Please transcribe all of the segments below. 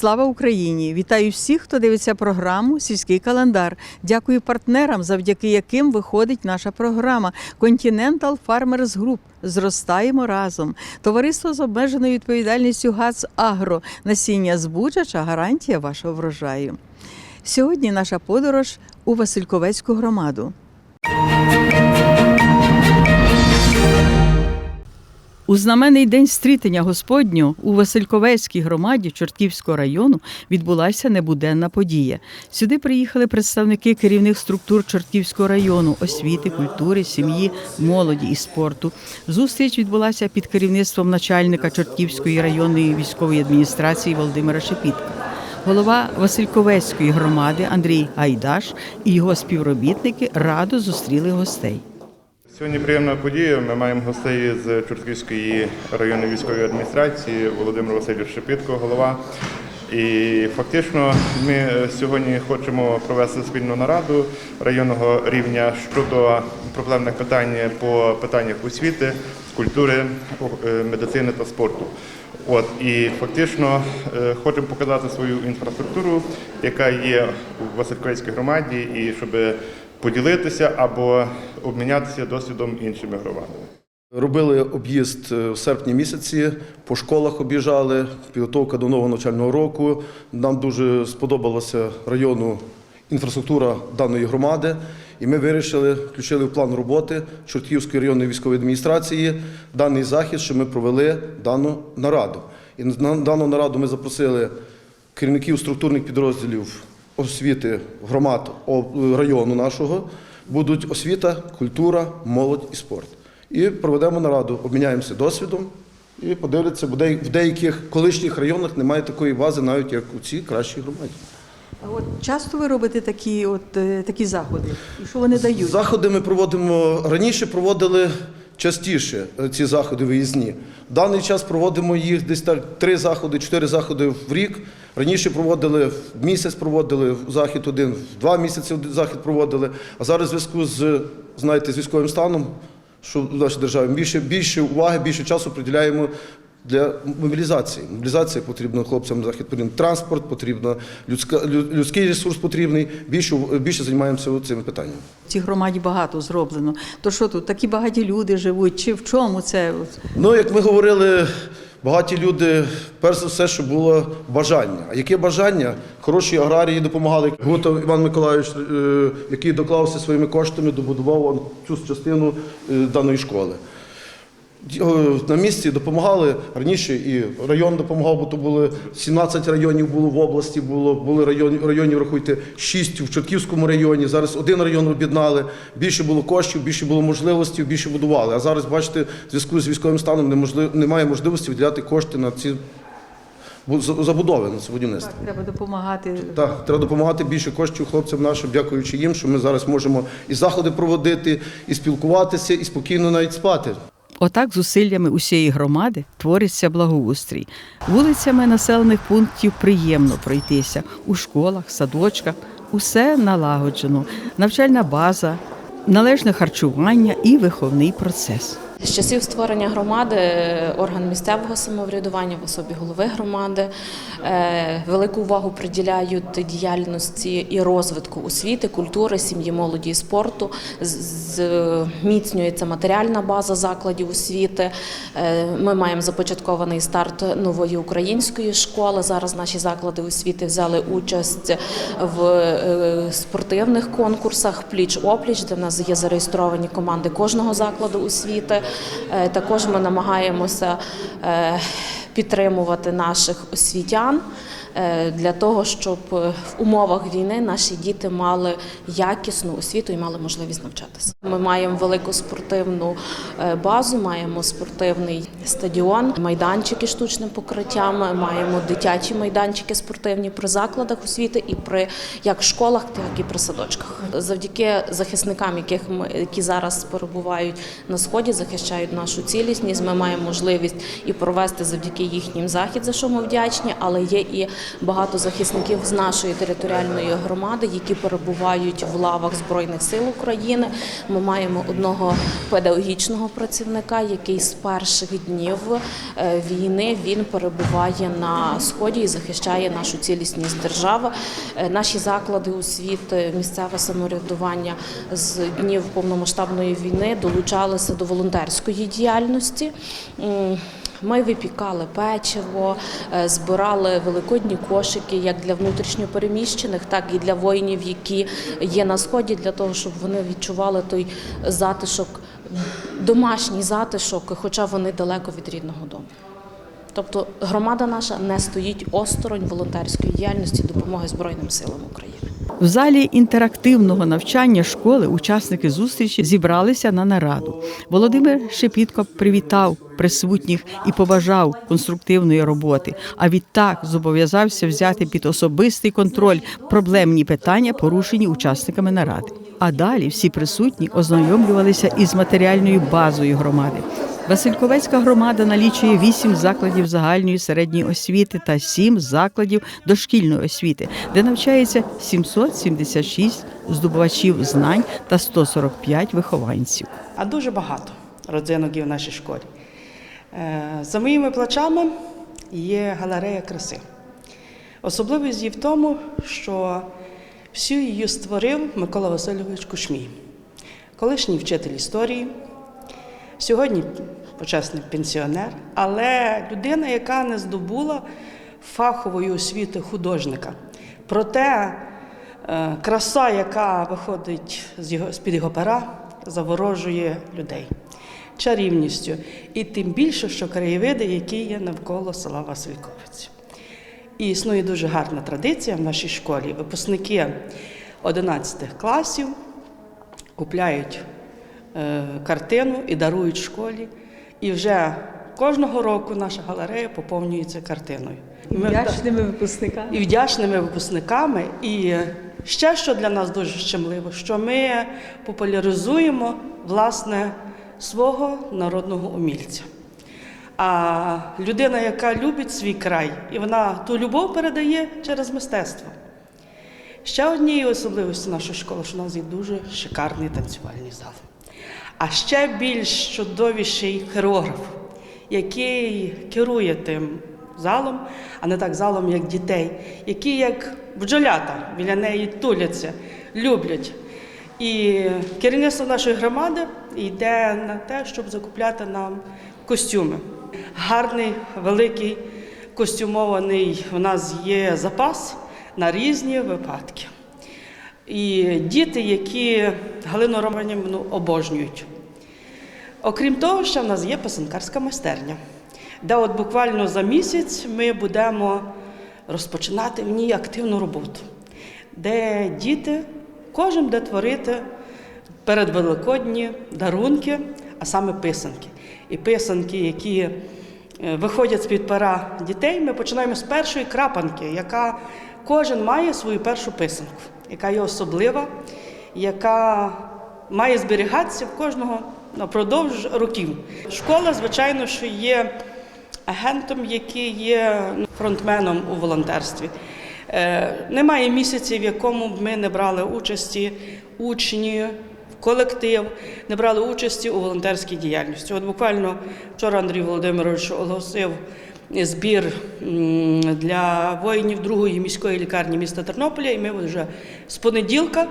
Слава Україні! Вітаю всіх, хто дивиться програму Сільський календар. Дякую партнерам, завдяки яким виходить наша програма Continental Farmers Group. Зростаємо разом. Товариство з обмеженою відповідальністю ГАЦ Агро. Насіння збучача гарантія вашого врожаю. Сьогодні наша подорож у Васильковецьку громаду. У знаменний день стрітення Господню у Васильковецькій громаді Чортківського району відбулася небуденна подія. Сюди приїхали представники керівних структур Чортківського району, освіти, культури, сім'ї, молоді і спорту. Зустріч відбулася під керівництвом начальника Чортківської районної військової адміністрації Володимира Шепітка. Голова Васильковецької громади Андрій Гайдаш і його співробітники радо зустріли гостей. Сьогодні приємна подія. Ми маємо гостей з Чортківської районної військової адміністрації Володимир Васильович Шепітко, голова. І фактично ми сьогодні хочемо провести спільну нараду районного рівня щодо проблемних питань по питаннях освіти, культури, е, медицини та спорту. От і фактично е, хочемо показати свою інфраструктуру, яка є у Васильковецькій громаді, і щоб поділитися або обмінятися досвідом іншими громадами. Робили об'їзд е, в серпні місяці, по школах об'їжджали, підготовка до нового навчального року. Нам дуже сподобалася району інфраструктура даної громади, і ми вирішили, включили в план роботи Чортківської районної військової адміністрації даний захід, що ми провели дану нараду. І на дану нараду ми запросили керівників структурних підрозділів освіти громад району нашого. Будуть освіта, культура, молодь і спорт. І проведемо нараду, обміняємося досвідом і подивляться, бо в деяких колишніх районах немає такої бази, навіть як у цій кращій громаді. А от часто ви робите такі, от, е, такі заходи? І що вони дають? Заходи ми проводимо раніше, проводили частіше е, ці заходи виїзні. В даний час проводимо їх десь так три заходи, чотири заходи в рік. Раніше проводили в місяць, проводили захід один, в два місяці захід проводили. А зараз в зв'язку з знаєте, з військовим станом, що в нашій державі більше, більше уваги, більше часу приділяємо. Для мобілізації. Мобілізація потрібна хлопцям захід, потрібен транспорт, потрібна людська, людський ресурс потрібний. Більше, більше займаємося цими питаннями. В цій громаді багато зроблено. То що тут такі багаті люди живуть? Чи в чому це? Ну, як ми говорили, багаті люди, перш за все, що було бажання. А яке бажання? Хороші аграрії допомагали. Гутов Іван Миколайович, е, який доклався своїми коштами, добудував цю частину е, даної школи. На місці допомагали раніше і район допомагав, бо то були 17 районів було в області, було, були районів, районів, рахуйте, 6 в Чортківському районі. Зараз один район об'єднали, більше було коштів, більше було можливостей, більше будували. А зараз, бачите, в зв'язку з військовим станом неможлив, немає можливості виділяти кошти на ці забудови, на це будівництво. Так, треба допомагати. Так, треба допомагати більше коштів хлопцям нашим, дякуючи їм, що ми зараз можемо і заходи проводити, і спілкуватися, і спокійно навіть спати. Отак зусиллями усієї громади твориться благоустрій. Вулицями населених пунктів приємно пройтися у школах, садочках. Усе налагоджено. Навчальна база, належне харчування і виховний процес. З часів створення громади е, орган місцевого самоврядування в особі голови громади е, велику увагу приділяють діяльності і розвитку освіти, культури, сім'ї, молоді і спорту. Зміцнюється матеріальна база закладів освіти. Е, Ми маємо започаткований старт нової української школи. Зараз наші заклади освіти взяли участь в спортивних конкурсах пліч-опліч, де в нас є зареєстровані команди кожного закладу освіти. Е, Також ми намагаємося е, підтримувати наших освітян. Е, для того, щоб е, в умовах війни наші діти мали якісну освіту і мали можливість навчатися. Ми маємо велику спортивну е, базу, маємо спортивний стадіон, майданчики штучним покриттям, маємо дитячі майданчики спортивні при закладах освіти і при як школах, так і при садочках. Завдяки захисникам, яких ми які зараз перебувають на сході, захищають нашу цілісність. Ми маємо можливість і провести завдяки їхнім захід, за що ми вдячні. Але є і багато захисників з нашої територіальної громади, які перебувають в лавах збройних сил України. Ми маємо одного педагогічного працівника, який з перших днів е, війни він перебуває на сході і захищає нашу цілісність держави. Е, Наші заклади освіти, місцеве самоврядування з днів повномасштабної війни долучалися до волонтерської діяльності. Ми випікали печиво, е, збирали великодні кошики як для внутрішньопереміщених, так і для воїнів, які є на сході, для того, щоб вони відчували той затишок, домашній затишок, хоча вони далеко від рідного дому. Тобто громада наша не стоїть осторонь волонтерської діяльності допомоги Збройним силам України. В залі інтерактивного навчання школи учасники зустрічі зібралися на нараду. Володимир Шепітко привітав присутніх і побажав конструктивної роботи. А відтак зобов'язався взяти під особистий контроль проблемні питання, порушені учасниками наради. А далі всі присутні ознайомлювалися із матеріальною базою громади. Васильковецька громада налічує 8 закладів загальної середньої освіти та 7 закладів дошкільної освіти, де навчається 776 здобувачів знань та 145 вихованців. а дуже багато родзинок в нашій школі. Е, За моїми плечами є галерея краси. Особливість її в тому, що всю її створив Микола Васильович Кушмій, колишній вчитель історії, сьогодні почесний пенсіонер, але людина, яка не здобула фахової освіти художника. Проте е, краса, яка виходить з-під його пера, заворожує людей чарівністю. І тим більше, що краєвиди, які є навколо села Васильковець. І існує дуже гарна традиція в нашій школі. Випускники 11 класів купляють е, картину і дарують школі. І вже кожного року наша галерея поповнюється картиною. І Вдячними випускниками. і вдячними випускниками. І ще що для нас дуже щемливо, що ми популяризуємо власне свого народного умільця. А людина, яка любить свій край, і вона ту любов передає через мистецтво. Ще однією особливістю нашої школи, що у нас є дуже шикарний танцювальний зал. А ще більш чудовіший хореограф, який керує тим залом, а не так залом, як дітей, які як бджолята біля неї туляться, люблять. І керівництво нашої громади йде на те, щоб закупляти нам костюми. Гарний, великий костюмований у нас є запас на різні випадки. І діти, які Галину Романівну обожнюють. Окрім того, ще в нас є писанкарська майстерня, де от буквально за місяць ми будемо розпочинати в ній активну роботу, де діти, кожен буде творити перед Великодні дарунки, а саме писанки. І писанки, які е, виходять з-під пера дітей, ми починаємо з першої крапанки, яка кожен має свою першу писанку, яка є особлива, яка має зберігатися в кожного напродовж років. Школа, звичайно, що є агентом, який є фронтменом у волонтерстві. Е, Немає місяця, в якому б ми не брали участі учні, колектив, не брали участі у волонтерській діяльності. От буквально вчора Андрій Володимирович оголосив збір для воїнів другої міської лікарні міста Тернополя, і ми вже з понеділка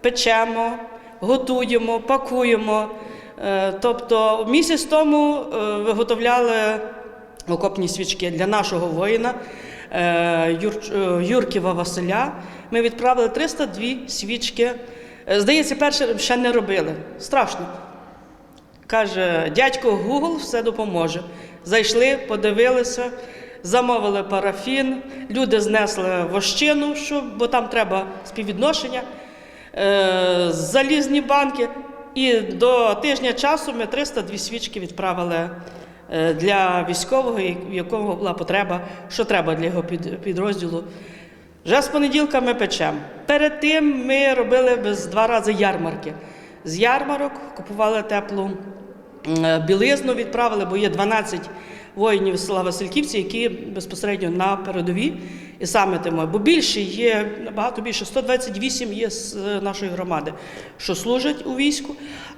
печемо, готуємо, пакуємо. Е, Тобто місяць тому е, виготовляли окопні свічки для нашого воїна е, Юр- Юрківа Василя. Ми відправили 302 свічки. Е, Здається, перше ще не робили. Страшно. Каже, дядько Google все допоможе. Зайшли, подивилися, замовили парафін, люди знесли вощину, що, бо там треба співвідношення, е, залізні банки. І до тижня часу ми 302 свічки відправили е, для військового, в якого була потреба, що треба для його підрозділу. Вже з понеділка ми печемо. Перед тим ми робили два рази ярмарки. З ярмарок купували теплу е, білизну, відправили, бо є 12 воїнів з села Васильківці, які безпосередньо на передовій. І саме тому, бо більше є, набагато більше, 128 є з е, нашої громади, що служать у війську,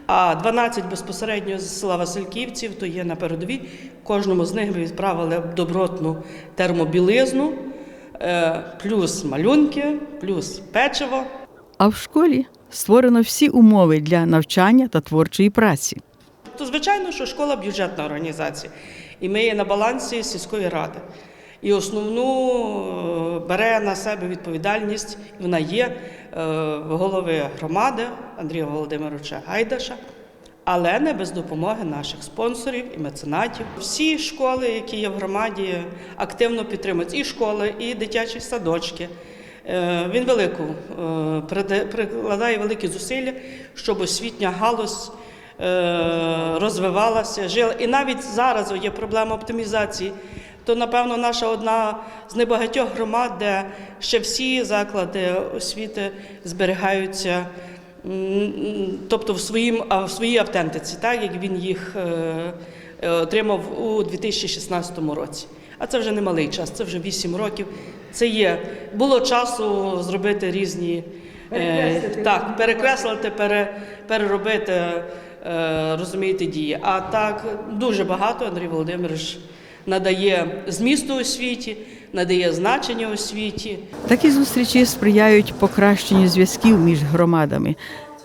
а 12 безпосередньо з села Васильківців, то є на передовій. Кожному з них ми відправили добротну термобілизну, плюс малюнки, плюс печиво. А в школі створено всі умови для навчання та творчої праці. То звичайно, що школа бюджетна організація, і ми є на балансі сільської ради. І основну е, бере на себе відповідальність, вона є е, голови громади Андрія Володимировича Гайдаша, але не без допомоги наших спонсорів і меценатів. Всі школи, які є в громаді, активно підтримують і школи, і дитячі садочки. Е, Він велику е, прикладає великі зусилля, щоб освітня галузь е, розвивалася, жила. І навіть зараз є проблема оптимізації. То, напевно, наша одна з небагатьох громад, де ще всі заклади освіти зберігаються, тобто в, своїм, в своїй автентиці, так як він їх е, е, отримав у 2016 році. А це вже немалий час, це вже 8 років. Це є. Було часу зробити різні е, так, перекреслити, пере, переробити, розумієте, дії. А так дуже багато Андрій Володимирович надає змісту освіті, надає значення освіті. Такі зустрічі сприяють покращенню зв'язків між громадами,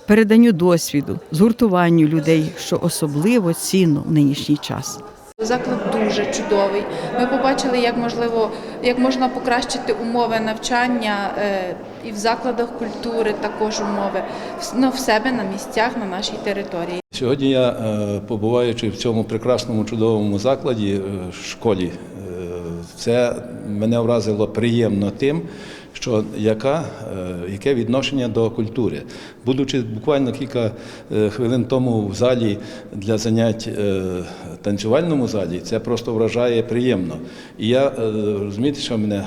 переданню досвіду, згуртуванню людей, що особливо цінно в нинішній час. Заклад дуже чудовий. Ми побачили, як можливо, як можна покращити умови навчання е, і в закладах культури також умови в- ну, в себе на місцях на нашій території. Сьогодні я, е, побуваючи в цьому прекрасному чудовому закладі, е, школі, це мене вразило приємно тим, що яка, е, яке відношення до культури. Будучи буквально кілька е, хвилин тому в залі для занять е, танцювальному залі, це просто вражає приємно. І я розумієте, що мене,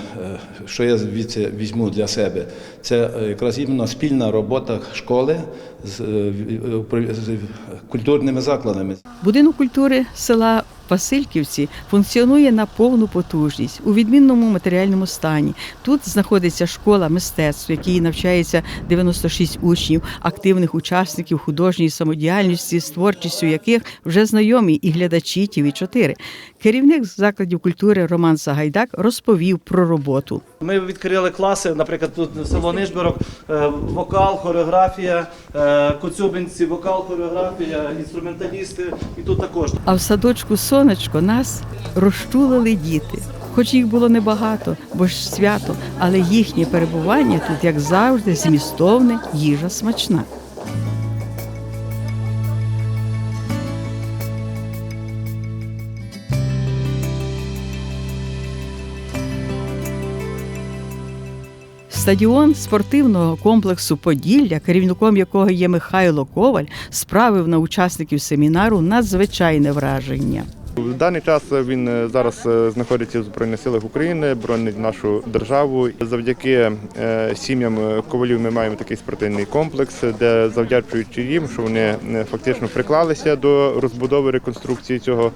що я звідси візьму для себе, це якраз іменно спільна робота школи з, е, е, з культурними закладами. Будинок культури села Васильківці функціонує на повну потужність у відмінному матеріальному стані. Тут знаходиться школа мистецтв, в якій навчається 96 учнів, активних учасників художньої самодіяльності, з творчістю яких вже знайомі і глядачі ТІВІ 4 Керівник закладів культури Роман Сагайдак розповів про роботу. Ми відкрили класи, наприклад, тут село Нижборок, е, вокал, хореографія, коцюбинці, вокал, хореографія, інструменталісти, і тут також. А в садочку сонечко нас розчулили діти. Хоч їх було небагато, бо ж свято, але їхнє перебування тут, як завжди, змістовне, їжа смачна. Стадіон спортивного комплексу Поділля, керівником якого є Михайло Коваль, справив на учасників семінару надзвичайне враження. В даний час він е, зараз е, знаходиться в Збройних силах України, боронить нашу державу. Завдяки е, сім'ям ковалів ми маємо такий спортивний комплекс, де завдячуючи їм, що вони фактично приклалися до розбудови реконструкції цього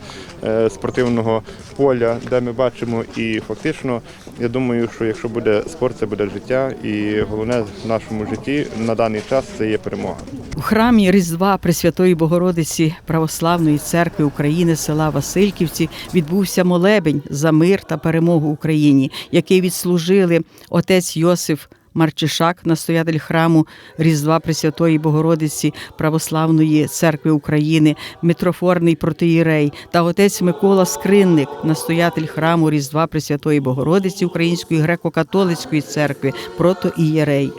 спортивного поля, де ми бачимо. І фактично, я думаю, що якщо буде спорт, це буде життя. І головне в нашому житті на даний час це є перемога. У храмі Різдва Пресвятої Богородиці Православної церкви України села Васильківці відбувся молебень за мир та перемогу Україні, який відслужили отець Йосиф. Марчишак, настоятель храму Різдва Пресвятої Богородиці Православної церкви України, митрофорний протиєрей та отець Микола Скринник, настоятель храму Різдва Пресвятої Богородиці Української греко-католицької церкви, протоієрей.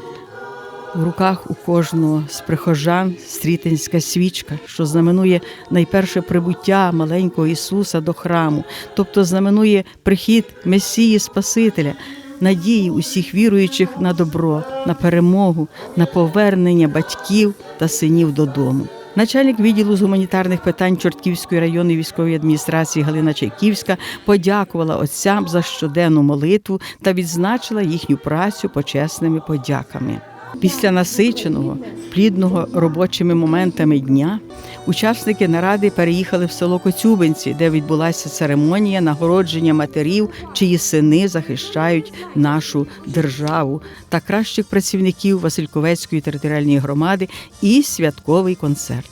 В руках у кожного з прихожан стрітинська свічка, що знаменує найперше прибуття маленького Ісуса до храму, тобто знаменує прихід Месії Спасителя, надії усіх віруючих на добро, на перемогу, на повернення батьків та синів додому. Начальник відділу з гуманітарних питань Чортківської районної військової адміністрації Галина Чайківська подякувала отцям за щоденну молитву та відзначила їхню працю почесними подяками. Після насиченого, плідного робочими моментами дня учасники наради переїхали в село Коцюбинці, де відбулася церемонія нагородження матерів, чиї сини захищають нашу державу та кращих працівників Васильковецької територіальної громади і святковий концерт.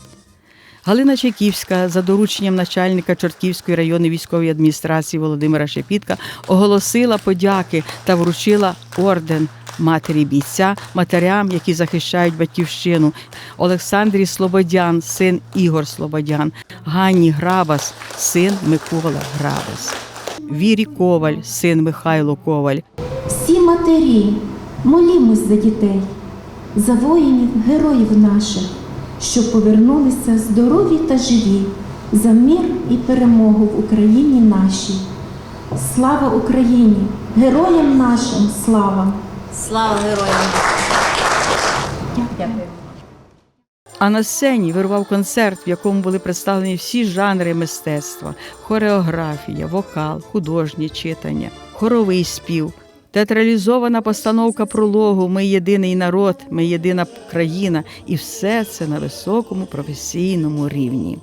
Галина Чайківська за дорученням начальника Чортківської районної військової адміністрації Володимира Шепітка оголосила подяки та вручила орден матері бійця матерям, які захищають батьківщину. Олександрі Слободян, син Ігор Слободян, Ганні Грабас, син Микола Грабас, Вірі Коваль, син Михайло Коваль, Всі матері, молімось за дітей, за воїнів, героїв наших, що повернулися здорові та живі, за мир і перемогу в Україні нашій. Слава Україні! Героям нашим слава! Слава героям! А на сцені вирвав концерт, в якому були представлені всі жанри мистецтва: хореографія, вокал, художнє читання, хоровий спів, театралізована постановка прологу Ми єдиний народ, ми єдина країна, і все це на високому професійному рівні.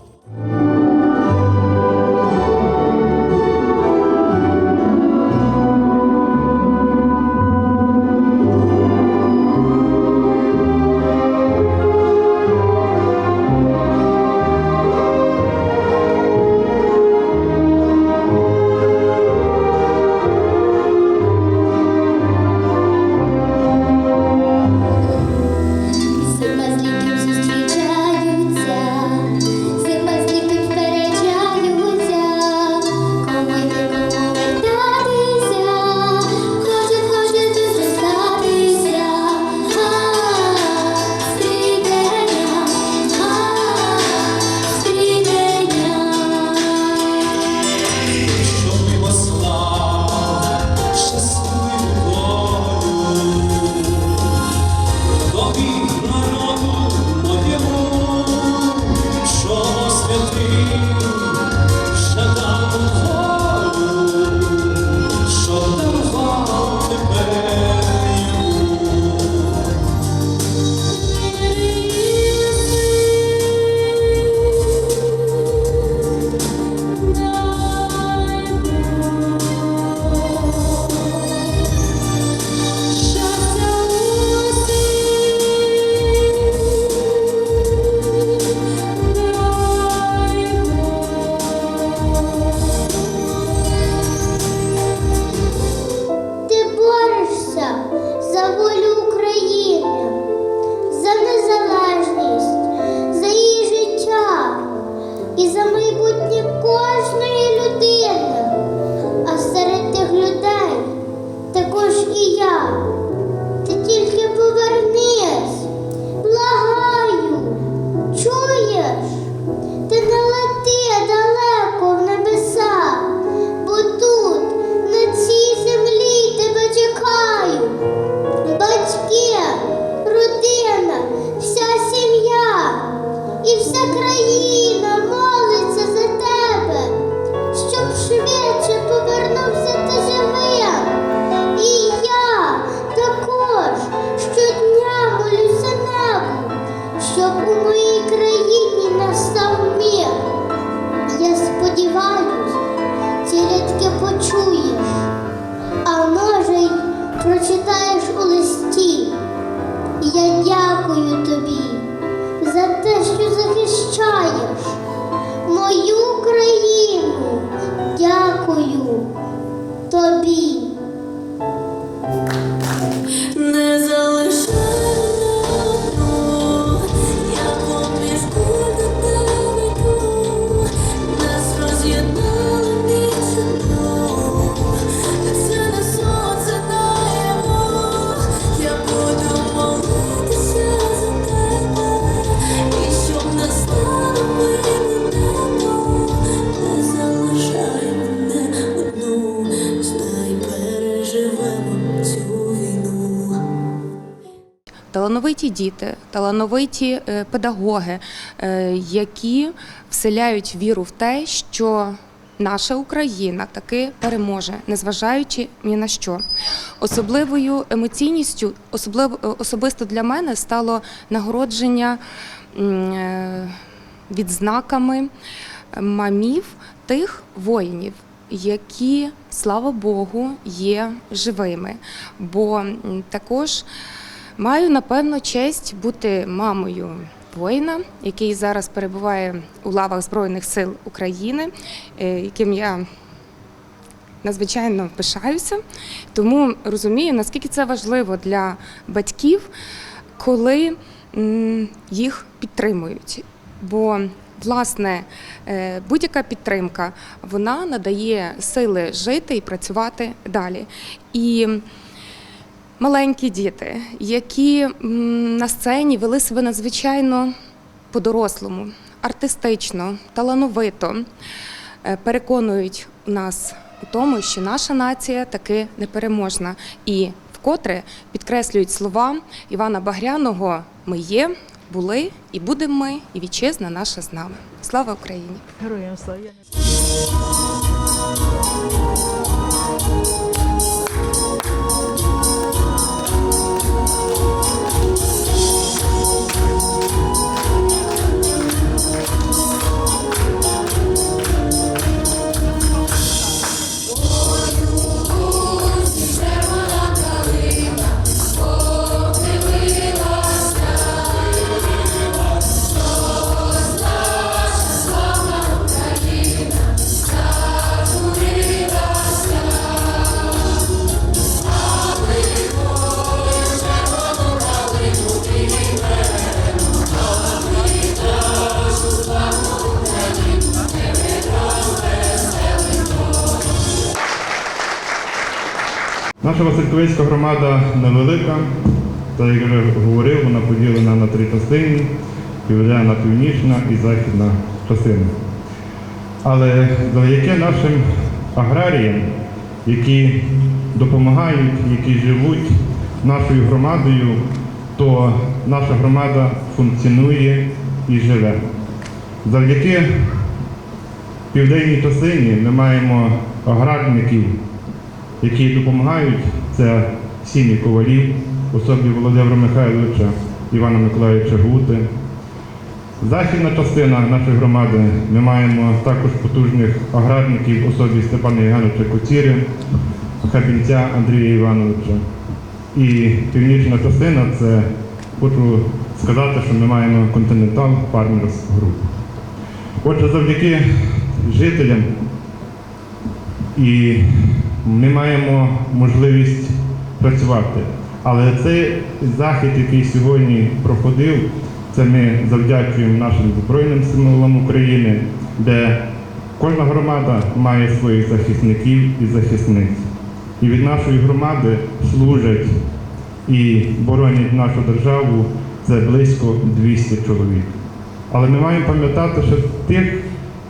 Талановиті діти, талановиті е, педагоги, е, які вселяють віру в те, що наша Україна таки переможе, незважаючи ні на що. Особливою емоційністю, особливо е, особисто для мене, стало нагородження відзнаками мамів тих воїнів, які, слава Богу, є живими. Бо також маю напевно честь бути мамою воїна, який зараз перебуває у лавах Збройних сил України, е, яким я надзвичайно пишаюся. Тому розумію, наскільки це важливо для батьків, коли їх підтримують. Бо Власне, е, будь-яка підтримка вона надає сили жити і працювати далі. І маленькі діти, які на сцені вели себе надзвичайно по-дорослому, артистично, талановито, е, переконують нас у тому, що наша нація таки непереможна. І вкотре підкреслюють слова Івана Багряного Ми є, були і будемо ми, і вітчизна наша з нами. Слава Україні! Героям слава. Наша Васильковицька громада невелика, та як вже говорив, вона поділена на три частини: південна, північна і західна частина. Але завдяки нашим аграріям, які допомагають, які живуть нашою громадою, то наша громада функціонує і живе. Завдяки південній частині ми маємо аграрників, які допомагають, це сім'ї ковалів, особі Володимира Михайловича, Івана Миколаївича Гути. Західна частина нашої громади ми маємо також потужних аграрників особі Степана Євгеновича Коцірі, Хабінця Андрія Івановича. І північна частина це хочу сказати, що ми маємо Continental Farmers Group. Отже, завдяки жителям і ми маємо можливість працювати. Але цей захід, який сьогодні проходив, це ми завдячуємо нашим Збройним силам України, де кожна громада має своїх захисників і захисниць. І від нашої громади служать і боронять нашу державу це близько 200 чоловік. Але ми маємо пам'ятати, що тих,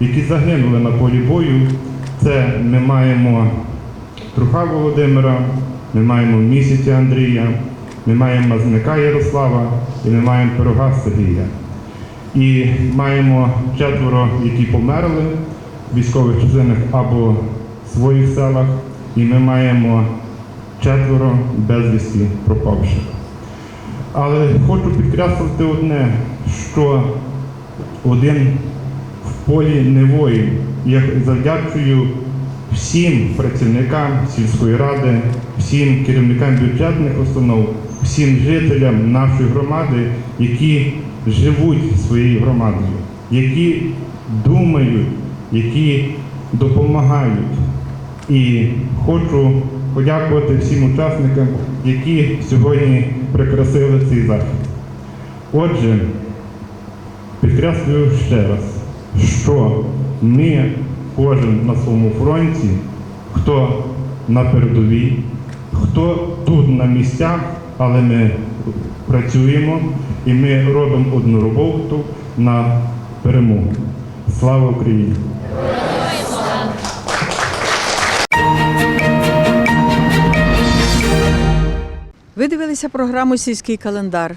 які загинули на полі бою, це ми маємо Труха Володимира, ми маємо місяця Андрія, ми маємо Мазника Ярослава і ми маємо пирога Сергія. І маємо четверо, які померли в військових частинах або в своїх селах, і ми маємо четверо безвісті пропавших. Але хочу підкреслити одне, що один в полі не воїн. Я завдячую всім працівникам сільської ради, всім керівникам бюджетних установ, всім жителям нашої громади, які живуть своєю громадою, які думають, які допомагають. І хочу подякувати всім учасникам, які сьогодні прикрасили цей захід. Отже, підкреслюю ще раз, що ми кожен на своєму фронті, хто на передовій, хто тут на місцях, але ми працюємо і ми робимо одну роботу на перемогу. Слава Україні! Ви дивилися програму Сільський календар.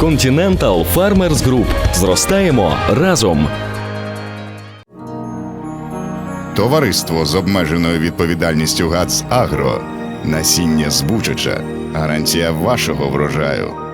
Continental Farmers Group. Зростаємо разом. Товариство з обмеженою відповідальністю ГАЦ Агро. Насіння збучача. Гарантія вашого врожаю.